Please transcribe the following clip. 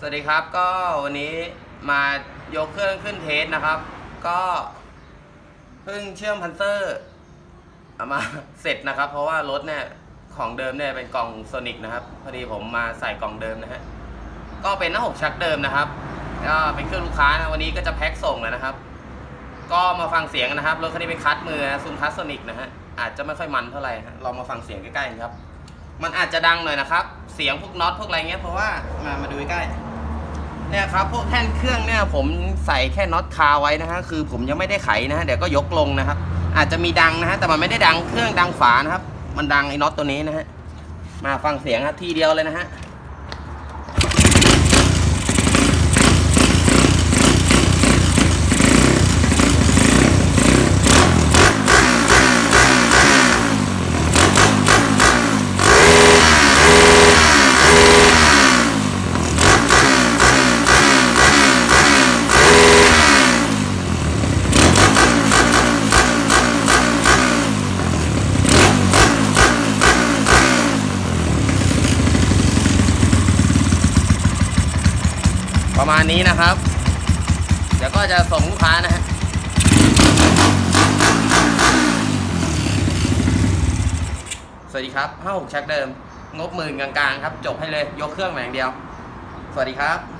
สวัสดีครับก็วันนี้มายกเครื่องขึ้นเทสนะครับ ก็เพิ่งเชื่อมพันเซอร์เอามาเสร็จนะครับ เพราะว่ารถเนี่ยของเดิมเนี่ยเป็นกล่องโซนิกนะครับ พอดีผมมาใส่กล่องเดิมนะฮะก็เป็นหน้าหกชักเดิมนะครับก็เป็นเครื่องลูกค้านะวันนี้ก็จะแพ็คส่งแล้วนะครับ ก็มาฟังเสียงนะครับรถคันนี้เป็นคัสมือซูมคัสโซนิกนะฮะอาจจะไม่ค่อยมันเท่าไหร่ฮะเรามาฟังเสียงใกล้ๆกันครับ มันอาจจะดังหน่อยนะครับ เสียงพวกน็อตพวกอะไรเงี้ยเพราะว่ามามาดูใกล้ๆเนี่ยครับพวกแท่นเครื่องเนี่ยผมใส่แค่น็อตคาไว้นะฮะคือผมยังไม่ได้ไขนะฮะเดี๋ยวก็ยกลงนะครับ อาจจะมีดังนะฮะแต่มันไม่ได้ดังเครื่องดังฝานะครับ มันดังไอ้น็อตตัวนี้นะฮะมาฟังเสียงครับทีเดียวเลยนะฮะ ประมาณนี้นะครับ เดี๋ยวก็จะส่งลูกค้านะฮะสวัสดีครับห้าหกชักเดิม งบหมื่นกลางๆครับ จบให้เลยยกเครื่องมาอย่งเดียว สวัสดีครับ